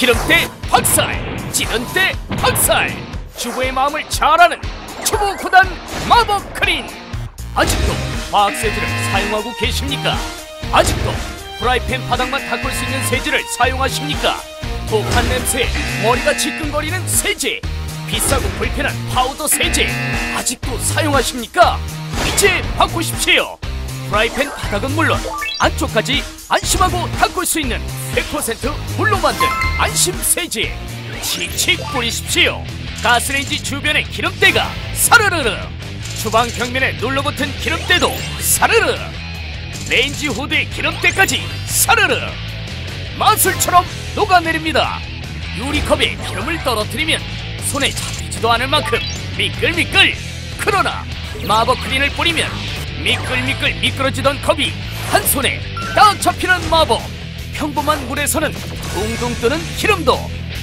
기름때 박살 찌른때 박살 주부의 마음을 잘 아는 초보 구단 마법 크린 아직도 화학 세제를 사용하고 계십니까? 아직도 프라이팬 바닥만 닦을 수 있는 세제를 사용하십니까? 독한 냄새에 머리가 지끈거리는 세제 비싸고 불편한 파우더 세제 아직도 사용하십니까? 이제 바꾸십시오 프라이팬 바닥은 물론 안쪽까지 안심하고 닦을 수 있는 100% 물로 만든 안심 세제. 칙칙 뿌리십시오. 가스레인지 주변의 기름때가 사르르르. 주방 벽면에 눌러붙은 기름때도 사르르. 레인지 후드의 기름때까지 사르르. 마술처럼 녹아내립니다. 유리컵에 기름을 떨어뜨리면 손에 잡히지도 않을 만큼 미끌미끌 그러나 마법 크린을 뿌리면 미끌미끌 미끄러지던 컵이 한 손에 딱 잡히는 마법. 평범한 물에서는 둥둥 뜨는 기름도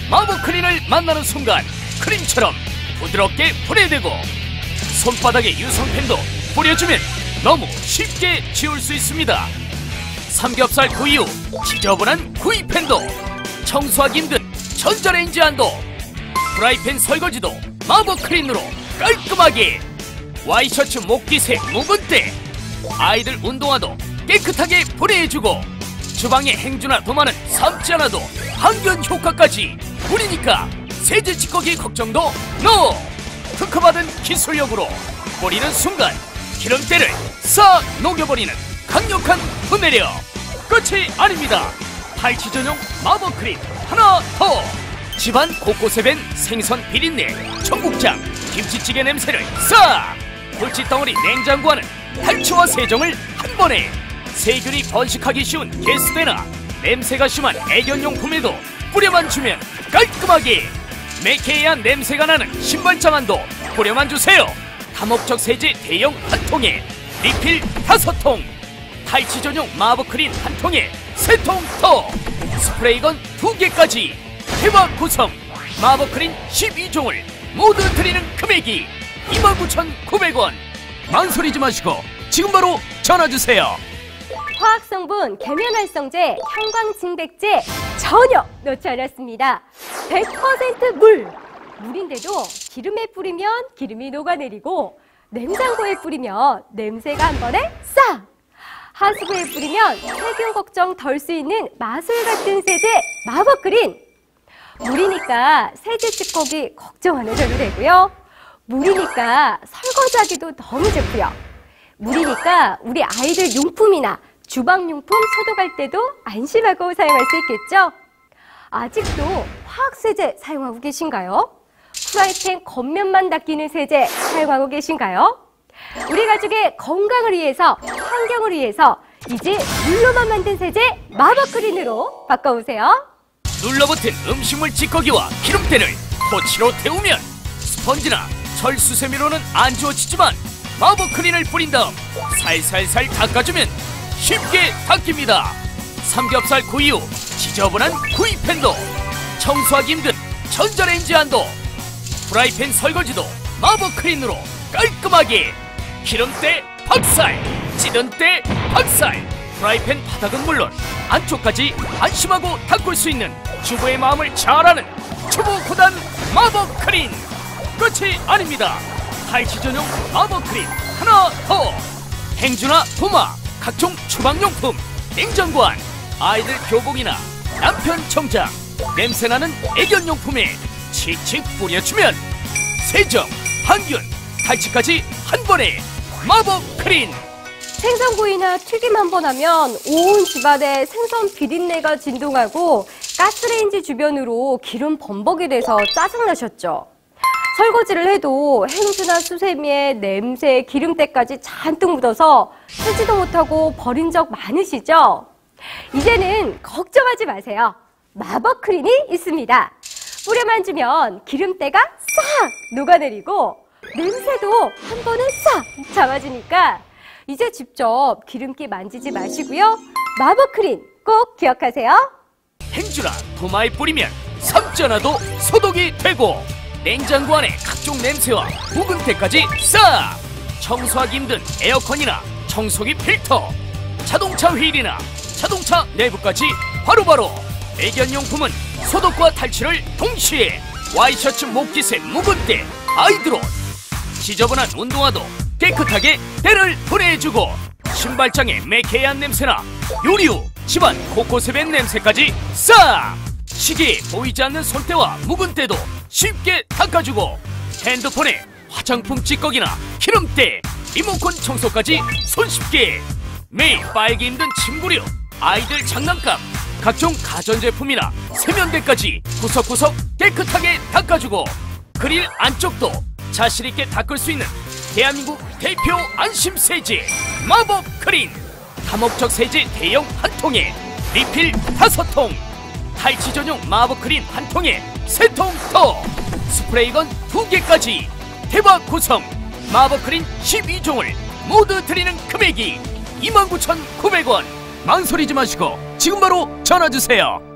마법 크린을 만나는 순간 크림처럼 부드럽게 분해되고 손바닥에 유성펜도 뿌려주면 너무 쉽게 지울 수 있습니다. 삼겹살 구이 후 지저분한 구이팬도 청소하기 힘든 전자레인지 안도 프라이팬 설거지도 마법 크린으로 깔끔하게 와이셔츠 목기새 묵은 때 아이들 운동화도 깨끗하게 분해해주고 주방에 행주나 도마는 삶지 않아도 항균 효과까지 우리니까 세제 찌꺼기 걱정도 NO! 특허받은 기술력으로 뿌리는 순간 기름때를 싹 녹여버리는 강력한 분해력. 끝이 아닙니다. 탈취 전용 마법 크림 하나 더! 집안 곳곳에 밴 생선 비린내 청국장 김치찌개 냄새를 싹! 불치덩어리 냉장고와는 탈취와 세정을 한 번에 세균이 번식하기 쉬운 게스트나 냄새가 심한 애견용품에도 뿌려만 주면 깔끔하게 매캐한 냄새가 나는 신발장 안도 뿌려만 주세요. 다목적 세제 대형 한 통에 리필 다섯 통 탈취 전용 마법크린 한 통에 세통더 스프레이건 두 개까지. 대박 구성 마법크린 12종을 모두 드리는 금액이 29,900원. 망설이지 마시고 지금 바로 전화주세요 화학성분, 계면활성제, 형광증백제 전혀 넣지 않았습니다. 100% 물! 물인데도 기름에 뿌리면 기름이 녹아내리고 냉장고에 뿌리면 냄새가 한 번에 싹! 하수구에 뿌리면 세균 걱정 덜 수 있는 마술 같은 세제 마법 그린! 물이니까 세제 찌꺼기 걱정 안 하셔도 되고요. 물이니까 설거지하기도 너무 좋고요. 물이니까 우리 아이들 용품이나 주방용품 소독할 때도 안심하고 사용할 수 있겠죠? 아직도 화학세제 사용하고 계신가요? 프라이팬 겉면만 닦이는 세제 사용하고 계신가요? 우리 가족의 건강을 위해서, 환경을 위해서 이제 물로만 만든 세제 마법크린으로 바꿔오세요. 눌러붙은 음식물 찌꺼기와 기름때를 토치로 태우면 스펀지나 철수세미로는 안 지워지지만 마법 크린을 뿌린 다음 살살살 닦아주면 쉽게 닦입니다. 삼겹살 구이 후 지저분한 구이팬도 청소하기 힘든 전자레인지 안도 프라이팬 설거지도 마법 크린으로 깔끔하게 기름때 박살 찌든때 박살 프라이팬 바닥은 물론 안쪽까지 안심하고 닦을 수 있는 주부의 마음을 잘 아는 초보 구단 마법 크린. 끝이 아닙니다. 탈취 전용 마법 크림 하나 더. 행주나 도마 각종 주방용품 냉장고 안 아이들 교복이나 남편 정장 냄새나는 애견용품에 칙칙 뿌려주면 세정, 항균, 탈취까지 한 번에 마법 크린 생선구이나 튀김 한 번 하면 온 집안에 생선 비린내가 진동하고 가스레인지 주변으로 기름 범벅이 돼서 짜증나셨죠? 설거지를 해도 행주나 수세미에 냄새, 기름때까지 잔뜩 묻어서 쓰지도 못하고 버린 적 많으시죠? 이제는 걱정하지 마세요. 마법 크린이 있습니다. 뿌려만 주면 기름때가 싹 녹아내리고 냄새도 한 번에 싹 잡아주니까 이제 직접 기름기 만지지 마시고요. 마법 크린 꼭 기억하세요. 행주나 도마에 뿌리면 않아도 소독이 되고 냉장고 안에 각종 냄새와 묵은 때까지 싹! 청소하기 힘든 에어컨이나 청소기 필터 자동차 휠이나 자동차 내부까지 바로바로 애견용품은 소독과 탈취를 동시에 와이셔츠 목깃의 묵은때 아이드로 지저분한 운동화도 깨끗하게 때를 보내주고 신발장의 매캐한 냄새나 요리후 집안 코코세벤 냄새까지 싹! 시계에 보이지 않는 손때와 묵은때도 쉽게 닦아주고 핸드폰에 화장품 찌꺼기나 기름때 리모컨 청소까지 손쉽게. 매일 빨기 힘든 침구류 아이들 장난감 각종 가전제품이나 세면대까지 구석구석 깨끗하게 닦아주고 그릴 안쪽도 자신있게 닦을 수 있는 대한민국 대표 안심세제 마법 크린. 다목적 세제 대형 한 통에 리필 다섯 통 탈취 전용 마법 크린 한 통에 세통더 스프레이건 두 개까지! 대박 구성! 마법 크린 12종을 모두 드리는 금액이 29,900원! 망설이지 마시고 지금 바로 전화 주세요.